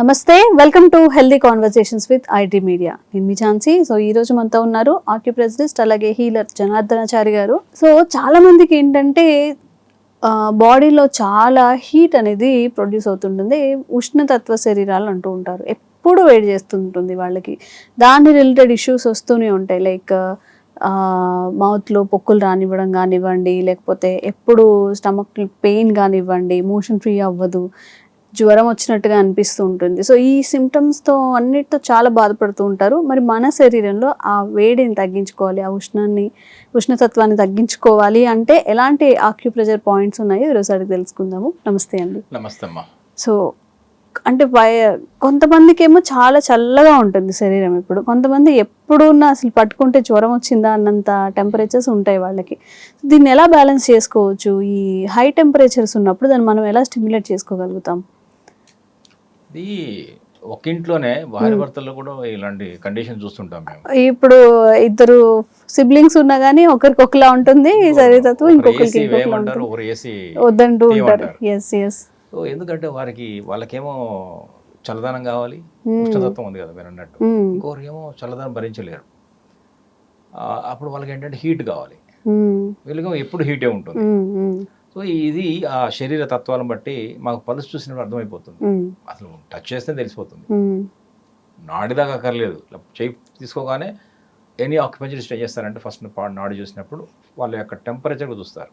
నమస్తే welcome to healthy conversations with IT media నేను మీ ఝాన్సీ. సో ఈ రోజు మనతో ఉన్నారు ఆక్యుప్రెసిస్ట్ అలాగే హీలర్ జనార్దనాచారి గారు. సో చాలా మందికి ఏంటంటే బాడీలో చాలా హీట్ అనేది ప్రొడ్యూస్ అవుతుంటుంది ఉష్ణతత్వ శరీరాలు అంటూ ఉంటారు. ఎప్పుడు వేడి చేస్తుంటుంది వాళ్ళకి. దాని రిలేటెడ్ ఇష్యూస్ వస్తూనే ఉంటాయి. లైక్ మౌత్లో పొక్కులు రానివ్వడం కానివ్వండి లేకపోతే ఎప్పుడు స్టమక్ పెయిన్ కానివ్వండి మోషన్ ఫ్రీ అవ్వదు. జ్వరం వచ్చినట్టుగా అనిపిస్తూ ఉంటుంది. సో ఈ సిమ్టమ్స్తో అన్నిటితో చాలా బాధపడుతూ ఉంటారు. మరి మన శరీరంలో ఆ వేడిని తగ్గించుకోవాలి ఆ ఉష్ణాన్ని ఉష్ణతత్వాన్ని తగ్గించుకోవాలి అంటే ఎలాంటి ఆక్యుప్రెజర్ పాయింట్స్ ఉన్నాయో ఈరోజు అడిగి తెలుసుకుందాము. నమస్తే అండి. నమస్తే అమ్మా సో అంటే వయ కొంతమందికి ఏమో చాలా చల్లగా ఉంటుంది శరీరం ఇప్పుడు. కొంతమంది ఎప్పుడున్నా అసలు పట్టుకుంటే జ్వరం వచ్చిందా అన్నంత టెంపరేచర్స్ ఉంటాయి వాళ్ళకి. దీన్ని ఎలా బ్యాలెన్స్ చేసుకోవచ్చు? ఈ హై టెంపరేచర్స్ ఉన్నప్పుడు దాన్ని మనం ఎలా స్టిమ్యులేట్ చేసుకోగలుగుతాం? ఇది ఒక ఇంట్లోనే భార్య భర్తల్లో కూడా ఇలాంటి కండిషన్ చూస్తుంటాం మేము. ఇప్పుడు ఇద్దరు సిబ్లింగ్స్ ఉన్నా కానీ ఒకరికి ఒకలా ఉంటుంది శరీరతత్వం ఇంకొకరికి వద్దంటూ ఉంటారు. ఎస్ ఎస్ సో ఎందుకంటే వారికి వాళ్ళకేమో చల్లదనం కావాలి ఉష్ణతత్వం ఉంది కదా మీరు అన్నట్టు. ఇంకొకరికేమో చల్లదనం భరించలేరు. అప్పుడు వాళ్ళకి ఏంటంటే హీట్ కావాలి. వీళ్ళకేమో ఎప్పుడు హీటే ఉంటుంది. సో ఇది ఆ శరీర తత్వాలను బట్టి మాకు పలుసు చూసినప్పుడు అర్థమైపోతుంది. అసలు టచ్ చేస్తే తెలిసిపోతుంది. నాడిదాకా అక్కర్లేదు. ఇలా చేయి తీసుకోగానే ఎనీ ఆక్యుపెన్షనిస్ట్ ఏం చేస్తారంటే ఫస్ట్ నాడి చూసినప్పుడు వాళ్ళ యొక్క టెంపరేచర్ చూస్తారు.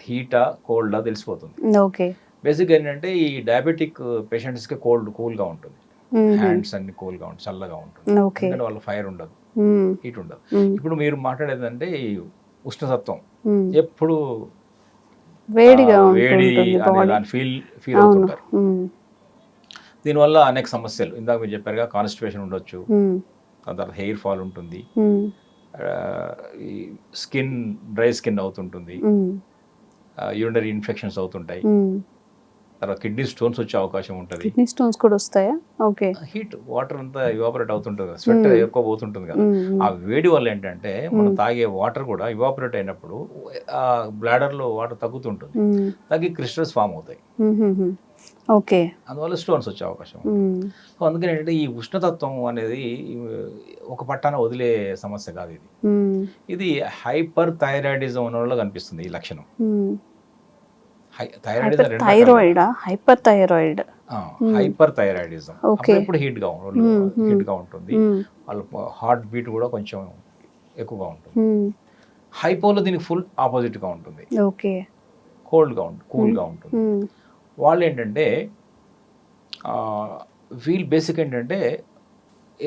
హీటా కోల్డా తెలిసిపోతుంది. ఓకే. బేసిక్గా ఏంటంటే ఈ డయాబెటిక్ పేషెంట్స్కి కోల్డ్ కూల్గా ఉంటుంది. హ్యాండ్స్ అన్ని కూల్గా ఉంటుంది చల్లగా ఉంటుంది. ఎందుకంటే వాళ్ళ ఫైర్ ఉండదు. హీట్ ఉండదు. ఇప్పుడు మీరు మాట్లాడేది అంటే ఉష్ణతత్వం ఎప్పుడు వేడిగా వేడి అనే దాని ఫీల్ ఫీల్ అవుతుంటారు దీనివల్ల అనేక సమస్యలు. ఇందాక మీరు చెప్పారుగా కాన్స్టిపేషన్ ఉండొచ్చు. తర్వాత హెయిర్ ఫాల్ ఉంటుంది. స్కిన్ డ్రై స్కిన్ అవుతుంటుంది. యూరినరీ ఇన్ఫెక్షన్స్ అవుతుంటాయి. తర్వాత కిడ్నీ స్టోన్స్ వచ్చే అవకాశం ఉంటుంది. కిడ్నీ స్టోన్స్ కూడా వస్తాయా? ఓకే. హీట్ వాటర్ అంతా ఇవాపరేట్ అవుతుంటుంది కదా స్వెట్ ఎక్కువ పోతుంటుంది కదా. ఆ వేడి వల్ల ఏంటంటే మనం తాగే వాటర్ కూడా ఇవాపరేట్ అయినప్పుడు ఆ bladder లో వాటర్ తగ్గుతుంటుంది. తగ్గి క్రిస్టల్స్ ఫామ్ అవుతాయి. ఓకే. అందువల్ల స్టోన్స్ వచ్చే అవకాశం. సో అందుకని ఏంటంటే ఈ ఉష్ణతత్వం అనేది ఒక పట్టాన వదిలే సమస్య కాదు ఇది. ఇది హైపర్ థైరాయిడిజం ఉన్న వాళ్ళలో కనిపిస్తుంది ఈ లక్షణం. థైరాయిడా హైపర్ థైరాయిడ్ హైపర్ థైరాయిడిజం. అప్పుడు హీట్గా ఉంటుంది హీట్గా ఉంటుంది. వాళ్ళ హార్ట్ బీట్ కూడా కొంచెం ఎక్కువగా ఉంటుంది. హైపోలో దీనికి ఫుల్ ఆపోజిట్గా ఉంటుంది. ఓకే కోల్డ్గా ఉంటుంది కూల్గా ఉంటుంది. వాళ్ళు ఏంటంటే వీల్ బేసిక్ ఏంటంటే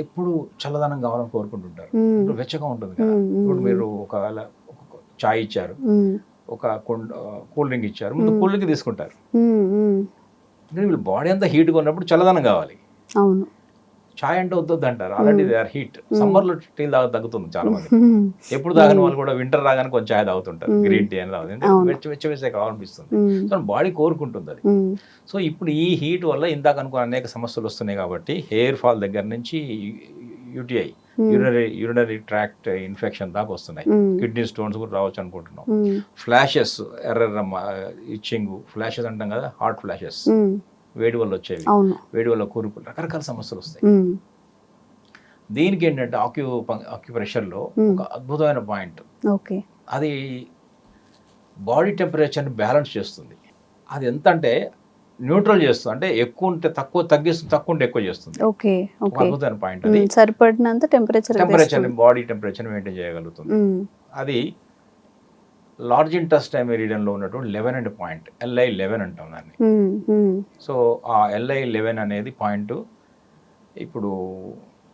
ఎప్పుడు చల్లదనం కావాలని కోరుకుంటుంటారు. ఇప్పుడు వెచ్చగా ఉంటుంది కదా. ఇప్పుడు మీరు ఒకవేళ ఒక చాయ్ ఇచ్చారు. ఒక కూల్ డ్రింక్ ఇచ్చారు. ముందు కూల్ డ్రింక్ తీసుకుంటారు. వీళ్ళు బాడీ అంతా హీట్గా ఉన్నప్పుడు చల్లదనం కావాలి. అవును. చాయ్ అంటే వద్దొద్దు అంటారు. ఆల్రెడీ దే ఆర్ హీట్ సమ్మర్లో టీ తాగ తగ్గుతుంది చాలా మంది ఎప్పుడు తాగని వాళ్ళు కూడా వింటర్ రాగానే కొంచెం చాయ్ తాగుతుంటారు. గ్రీన్ టీ అని తాగుతుంది. వెచ్చ వెచ్చ వెచ్చ కావాలనిపిస్తుంది సో బాడీ కోరుకుంటుంది అది. సో ఇప్పుడు ఈ హీట్ వల్ల ఇందాక అనుకున్న అనేక సమస్యలు వస్తున్నాయి కాబట్టి హెయిర్ ఫాల్ దగ్గర నుంచి UTI urinary urinary tract infection దాకా వస్తున్నాయి. కిడ్నీ స్టోన్స్ కూడా రావచ్చు అనుకుంటున్నాం. ఫ్లాషెస్ ఎర్రమ్మ ఇచ్చింగ్ ఫ్లాషెస్ అంటాం కదా హార్ట్ ఫ్లాషెస్ వేడి వల్ల వచ్చేవి. వేడి వల్ల కూరుపులు రకరకాల సమస్యలు వస్తాయి. దీనికి ఏంటంటే ఆక్యూ ఆక్యుప్రెషర్లో ఒక అద్భుతమైన పాయింట్. ఓకే. అది బాడీ టెంపరేచర్ని బ్యాలెన్స్ చేస్తుంది. అది ఎంత అంటే న్యూట్రల్ చేస్తుంది. అంటే ఎక్కువ ఉంటే తక్కువ తగ్గిస్తుంది తక్కువ ఉంటే ఎక్కువ చేస్తుంది. ఓకే అద్భుతమైన పాయింట్ అది. సరిపడినంత temperature temperature body temperature maintain చేయగలుగుతుంది. అది లార్జ్ ఇంటెస్టైన్ మెరీడియన్లో ఉన్నటువంటి eleven and point LI eleven అంటాం దాన్ని. సో ఆ ఎల్ఐ లెవెన్ అనేది పాయింట్ ఇప్పుడు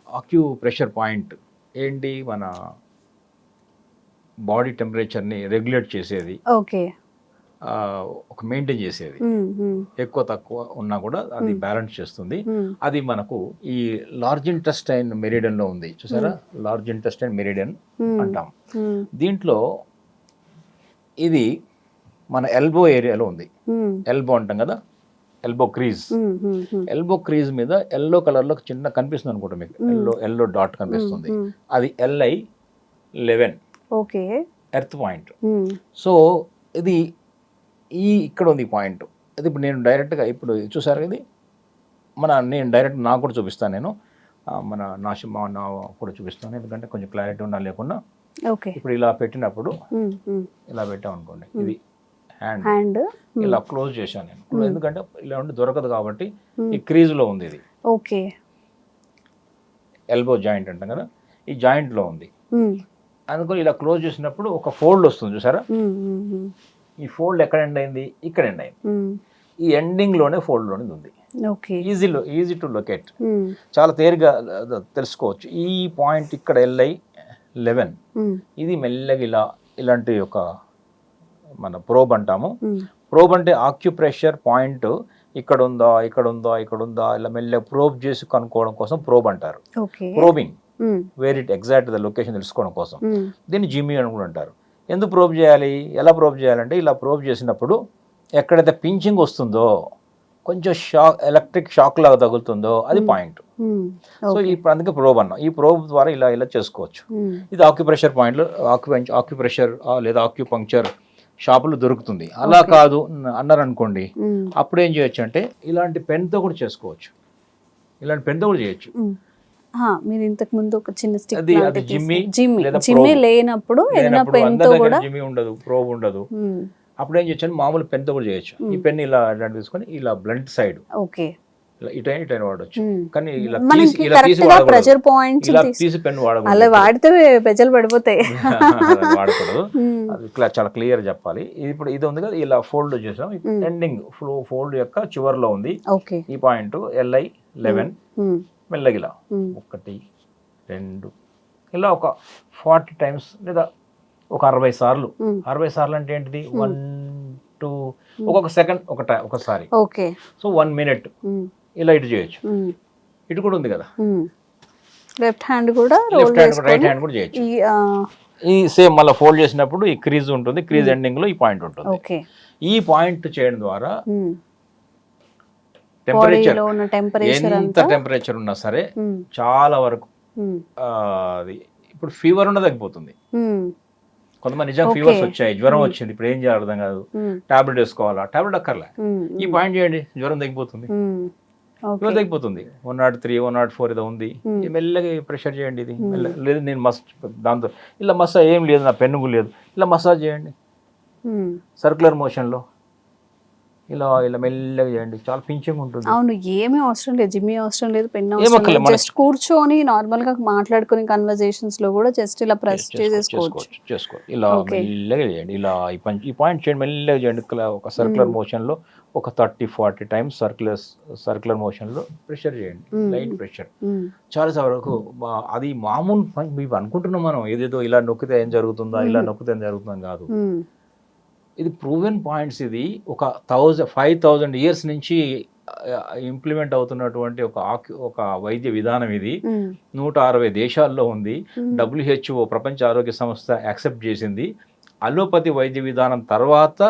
అక్యూ ప్రెషర్ పాయింట్ ఏంటి? మన బాడీ టెంపరేచర్ని రెగ్యులేట్ చేసేది. ఓకే. ఒక మెయింటైన్ చేసేది. ఎక్కువ తక్కువ ఉన్నా కూడా అది బ్యాలెన్స్ చేస్తుంది. అది మనకు ఈ లార్జ్ ఇంటెస్టైన్ మెరిడియన్లో ఉంది. చూసారా? లార్జ్ ఇంటెస్టైన్ మెరిడియన్ అంటాం. దీంట్లో ఇది మన ఎల్బో ఏరియాలో ఉంది. ఎల్బో అంటాం కదా? Elbow crease. ఎల్బో క్రీజ్ మీద ఎల్లో కలర్లో చిన్న కనిపిస్తుంది అనుకుంటా మీకు. ఎల్లో ఎల్లో డాట్ కనిపిస్తుంది. అది LI eleven. Okay. Earth point. So ఇది ఈ ఇక్కడ ఉంది పాయింట్. అది ఇప్పుడు నేను డైరెక్ట్గా ఇప్పుడు చూసారు ఇది? మన నేను డైరెక్ట్ నాకు కూడా చూపిస్తాను నేను. మన నా నా కూడా చూపిస్తాను. ఎందుకంటే కొంచెం క్లారిటీ ఉన్నా లేకుండా ఓకే. ఇప్పుడు ఇలా పెట్టినప్పుడు ఇలా పెట్టాం అనుకోండి. ఇది హ్యాండ్ హ్యాండ్ ఇలా క్లోజ్ చేశాను నేను. ఎందుకంటే ఇలా ఉండి దొరకదు కాబట్టి ఈ క్రీజ్లో ఉంది ఇది. ఓకే. ఎల్బో జాయింట్ అంటాం కదా? ఈ జాయింట్లో ఉంది. అనుకుని ఇలా క్లోజ్ చేసినప్పుడు ఒక ఫోల్డ్ వస్తుంది చూసారా? ఈ ఫోల్డ్ ఎక్కడ ఎండ్ అయింది? ఇక్కడ ఎండ్ అయింది. ఈ ఎండింగ్లోనే ఫోల్డ్లోనే ఉంది. ఓకే. ఈజీలో ఈజీ టు లొకేట్. చాలా తేలిగా ఆ, తెలుసుకోవచ్చు. ఈ పాయింట్ ఇక్కడ ఎల్ఐ లెవెన్ ఇది మెల్లగా ఇలా ఇలాంటి ఒక మన ప్రోబ్ అంటాము. ప్రోబ్ అంటే ఆక్యుప్రెషర్ పాయింట్ ఇక్కడ ఉందా ఇక్కడ ఉందా ఇక్కడ ఉందా ఇలా మెల్లగా ప్రోబ్ చేసి కనుక్కోవడం కోసం ప్రోబ్ అంటారు. Probing where it exact the location తెలుసుకోవడం కోసం. దీన్ని జిమ్మి అని కూడా అంటారు. ఎందుకు ప్రోబ్ చేయాలి? ఎలా ప్రోబ్ చేయాలంటే ఇలా ప్రోబ్ చేసినప్పుడు ఎక్కడైతే పించింగ్ వస్తుందో కొంచెం షాక్ ఎలక్ట్రిక్ షాక్ లాగా తగులుతుందో అది పాయింట్ సో ఇప్పుడు అందుకే ప్రోబ్ అన్నాం. ఈ ప్రోబ్ ద్వారా ఇలా ఇలా చేసుకోవచ్చు. ఇది ఆక్యుప్రెషర్ పాయింట్లు ఆక్యుపెంచ్ ఆక్యుప్రెషర్ లేదా ఆక్యుపంక్చర్ షాపులు దొరుకుతుంది. అలా కాదు అన్నారు అనుకోండి అప్పుడు ఏం చేయొచ్చు అంటే ఇలాంటి పెన్తో కూడా చేసుకోవచ్చు. ఇలాంటి పెన్తో కూడా చేయొచ్చు. మీరు ఇంతకు ముందు ఒక చిన్న స్టిక్ జిమ్మి జిమ్మి. లేనప్పుడు ఏదైనా పెన్తో కూడా జిమ్మి ఉండదు ప్రోబ్ ఉండదు. అప్పుడు ఏం చేయొచ్చు మామూలు పెన్తో కూడా చేయొచ్చు. ఈ పెన్ ఇలా ఇలాంటి తీసుకొని ఇలా బ్లంట్ సైడ్ ఓకే. ఇటైన ఇటైన వాడచ్చు. కానీ ఇలా మనకి ఇలా తీసి కరెక్ట్గా ప్రెషర్ పాయింట్స్ ఇలా తీసి పెన్ వాడకూడదు. అలా వాడితే పెజలు పడిపోతాయి. వాడకూడదు. క్లా- చాలా క్లియర్ చెప్పాలి. ఇది ఇప్పుడు ఇది ఉంది కదా ఇలా ఫోల్డ్ చేసాం. ఎండింగ్ ఫ్లో ఫోల్డ్ యొక్క చివర్లో ఉంది. ఓకే. ఈ పాయింట్ ఎల్ఐ లెవెన్. మెల్లగిలా. ఒకటి రెండు ఇలా ఒక ఫార్టీ టైమ్స్ లేదా ఒక అరవై సార్లు. అరవై సార్లు అంటే ఏంటిది? వన్ టూ ఒక్కొక్క సెకండ్ ఒక ఒకసారి. ఓకే. So one minute. ఇలా ఇటు చేయొచ్చు. ఇటు కూడా ఉంది కదా. లెఫ్ట్ హ్యాండ్ కూడా లెఫ్ట్ హ్యాండ్ రైట్ హ్యాండ్ కూడా చేయొచ్చు. ఈ సేమ్ మళ్ళీ ఫోల్డ్ చేసినప్పుడు ఈ క్రీజ్ ఉంటుంది క్రీజ్ ఎండింగ్లో ఈ పాయింట్ ఉంటుంది. ఈ పాయింట్ చేయడం ద్వారా. టెంపరేచర్ ఎంత టెంపరేచర్ ఉన్నా సరే మ్మ్. చాలా వరకు. ఆ, అది ఇప్పుడు ఫీవర్ ఉన్న తగ్గిపోతుంది. మ్మ్. కొంతమంది నిజంగా. ఫీవర్స్ వచ్చాయి జ్వరం వచ్చింది ఇప్పుడు ఏం చేయాలి అర్థం కాదు. టాబ్లెట్ వేసుకోవాలా? టాబ్లెట్ అక్కర్లే. ఈ పాయింట్ చేయండి జ్వరం తగ్గిపోతుంది. ఫీవర్ తగ్గిపోతుంది. One nought three one nought four ఏదో ఉంది. మెల్లగా ప్రెషర్ చేయండి ఇది. లేదు నేను మస్ దాంతో ఇలా మసాజ్ ఏం లేదు నా పెన్ను లేదు. ఇలా మసాజ్ చేయండి. మ్మ్. సర్క్యులర్ మోషన్లో ఇలా ఇలా మెల్లగా చేయండి. చాలా పింఛంగ్ ఉంటుంది. అవును ఏమీ అవసరం లేదు. జిమ్ అవసరం లేదు. పెన్ అవసరం లేదు. జస్ట్ కూర్చొని నార్మల్గా మాట్లాడుకునే కన్వర్జేషన్స్లో కూడా జస్ట్ ఇలా ప్రెస్ చేసేసుకోవచ్చు చేసుకోవచ్చు చేసుకో ఇలా. మెల్లగా చేయండి. ఇలా ఈ పాయింట్ చేయండి. మెల్లగా చేయండి. ఒక సర్క్యులర్ మోషన్లో ఒక thirty forty times circular circular మోషన్లో ప్రెషర్ చేయండి. Light pressure. చాలా వరకు అది మామూలు మేము అనుకుంటున్నాం మనం. ఏదేదో ఇలా నొక్కితే ఏం జరుగుతుందా ఇలా నొక్కితే ఏం జరుగుతుందని కాదు. ఇది ప్రూవెన్ పాయింట్స్ ఇది. ఒక థౌజండ్ ఫైవ్ థౌజండ్ ఇయర్స్ నుంచి ఇంప్లిమెంట్ అవుతున్నటువంటి ఒక ఆక్యు ఒక వైద్య విధానం ఇది. నూట అరవై దేశాల్లో ఉంది. డబ్ల్యూహెచ్ఓ ప్రపంచ ఆరోగ్య సంస్థ యాక్సెప్ట్ చేసింది. అలోపతి వైద్య విధానం తర్వాత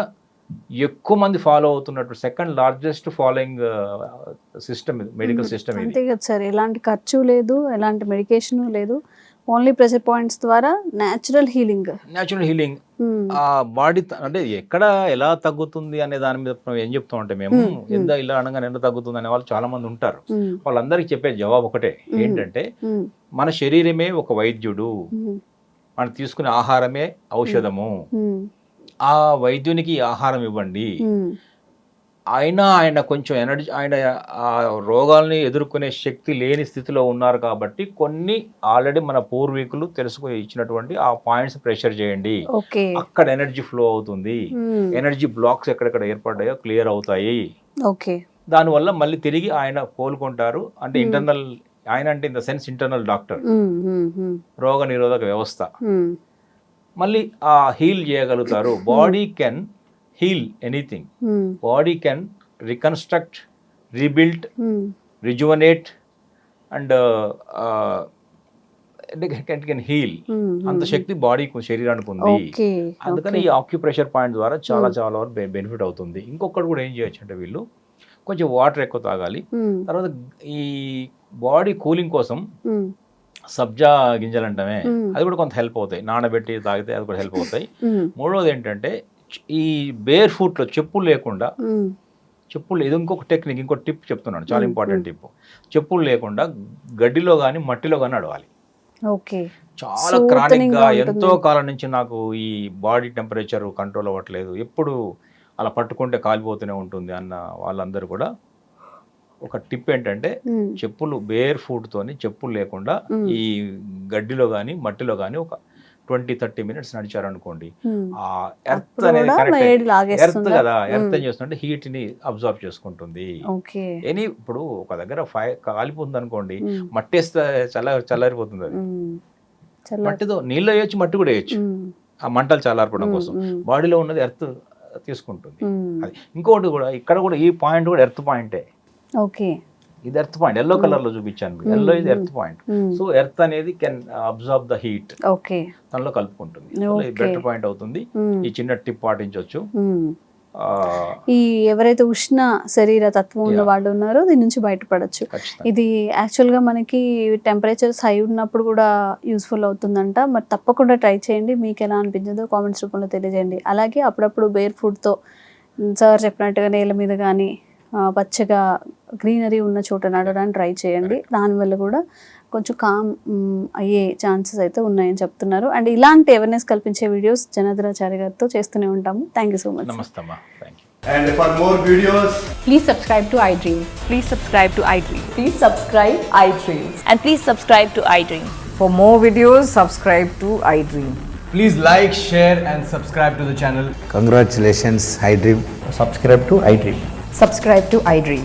ఎక్కువ మంది ఫాలో అవుతున్నట్టు సెకండ్ లార్జెస్ట్ ఫాలోయింగ్ సిస్టమ్ ఇది మెడికల్ సిస్టమ్ ఇది. అంతే కదా సార్. ఎలాంటి ఖర్చు లేదు ఎలాంటి మెడికేషన్ లేదు. ఓన్లీ ప్రెషర్ పాయింట్స్ ద్వారా న్యాచురల్ హీలింగ్. Natural healing. ఆ బాడీ అంటే ఎక్కడ ఎలా తగ్గుతుంది అనే దాని మీద ఏం చెప్తాం అంటే మేము ఎంత ఇలా అనగానే ఎంత తగ్గుతుంది అనే వాళ్ళు చాలా మంది ఉంటారు వాళ్ళందరికీ చెప్పే జవాబు ఒకటే. ఏంటంటే మన శరీరమే ఒక వైద్యుడు. మనం తీసుకునే ఆహారమే ఔషధము. ఆ వైద్యునికి ఆహారం ఇవ్వండి. అయినా ఆయన కొంచెం ఎనర్జీ ఆయన ఆ రోగాల్ని ఎదుర్కొనే శక్తి లేని స్థితిలో ఉన్నారు కాబట్టి కొన్ని ఆల్రెడీ మన పూర్వీకులు తెలుసుకు ఇచ్చినటువంటి ఆ పాయింట్స్ ప్రెషర్ చేయండి. అక్కడ ఎనర్జీ ఫ్లో అవుతుంది. ఎనర్జీ బ్లాక్స్ ఎక్కడెక్కడ ఏర్పడ్డాయో క్లియర్ అవుతాయి. దానివల్ల మళ్ళీ తిరిగి ఆయన కోలుకుంటారు. అంటే ఇంటర్నల్ ఆయన అంటే in the sense internal doctor. రోగ నిరోధక వ్యవస్థ. మళ్ళీ ఆ హీల్ చేయగలుగుతారు. Body can heal anything. Body can reconstruct rebuild rejuvenate and can heal. అంత శక్తి బాడీకి శరీరానికి ఉంది. అందుకని ఈ ఆక్యుప్రెషర్ పాయింట్ ద్వారా చాలా చాలా వరకు బెనిఫిట్ అవుతుంది. ఇంకొకటి కూడా ఏం చేయొచ్చు అంటే వీళ్ళు కొంచెం వాటర్ ఎక్కువ తాగాలి. తర్వాత ఈ బాడీ కూలింగ్ కోసం సబ్జా గింజలు అంటామే అది కూడా కొంత హెల్ప్ అవుతాయి. నానబెట్టి తాగితే అది కూడా హెల్ప్ అవుతాయి. మూడోది ఏంటంటే ఈ బేర్ ఫుట్లో చెప్పులు లేకుండా చెప్పులు ఇది ఇంకొక టెక్నిక్ ఇంకొక టిప్ చెప్తున్నాను చాలా ఇంపార్టెంట్ టిప్ చెప్పులు లేకుండా గడ్డిలో కానీ మట్టిలో కానీ నడవాలి ఓకే చాలా క్రానిక్గా. ఎంతో కాలం నుంచి నాకు ఈ బాడీ టెంపరేచర్ కంట్రోల్ అవ్వట్లేదు ఎప్పుడు అలా పట్టుకుంటే కాలిపోతూనే ఉంటుంది అన్న వాళ్ళందరూ కూడా ఒక టిప్ ఏంటంటే. చెప్పులు బేర్ ఫుట్ తోని చెప్పులు లేకుండా. ఈ గడ్డిలో కానీ మట్టిలో కానీ ఒక ట్వంటీ థర్టీ మినిట్స్ నడిచారనుకోండి మ్మ్. ఆ ఎర్త్ అనేది ఎర్త్? కదా ఎర్త్. ఏం చేస్తుంటే హీట్ని అబ్జర్వ్ చేసుకుంటుంది ఎనీ ఇప్పుడు ఒక దగ్గర ఫైర్ కాలిపోతుంది అనుకోండి. మట్టేస్తే చల్ల చల్లారిపోతుంది అది మట్టితో నీళ్ళు వేయొచ్చు మట్టి కూడా వేయొచ్చు. ఆ మంటలు చల్లారిపోవడం. కోసం. బాడీలో ఉన్నది ఎర్త్ తీసుకుంటుంది. అది ఇంకోటి కూడా ఇక్కడ కూడా ఈ పాయింట్ కూడా ఎర్త్ పాయింటే ఓకే ఇది ఎర్త్ పాయింట్ ఎల్లో కలర్లో చూపించాను ఎల్లో ఇది ఎర్త్ పాయింట్. సో ఎర్త్ అనేది can absorb the heat okay తనలో కలుపుకుంటుంది. బెటర్ పాయింట్ అవుతుంది. మ్మ్. ఈ చిన్న టిప్ పాటించవచ్చు. మ్మ్. ఈ ఎవరైతే ఉష్ణ శరీర తత్వం ఉన్న. వాళ్ళు ఉన్నారో దీని నుంచి బయటపడచ్చు. ఇది యాక్చువల్గా మనకి టెంపరేచర్స్ హై ఉన్నప్పుడు కూడా యూస్ఫుల్ అవుతుందంట. మరి తప్పకుండా ట్రై చేయండి. మీకు ఎలా అనిపించిందో కామెంట్స్ రూపంలో తెలియజేయండి. అలాగే అప్పుడప్పుడు బేర్ ఫుడ్తో సార్ చెప్పినట్టుగా నేల మీద కానీ పచ్చగా గ్రీనరీ ఉన్న చోట నడవడానికి ట్రై చేయండి దానివల్ల కూడా కొంచెం కామ్ అయ్యే ఛాన్సెస్ అయితే ఉన్నాయని చెప్తున్నారు అండ్ ఇలాంటి అవేర్నెస్ కల్పించే వీడియోస్ జనార్దనాచారి గారితో చేస్తూనే ఉంటాము thank you so much And for more videos, Please subscribe to iDream. Please subscribe to iDream. Please subscribe iDreams. And please subscribe to iDream. For more videos, subscribe to iDream. please like, share, and subscribe to the channel. Congratulations, iDream. Subscribe to iDream. Subscribe to iDream.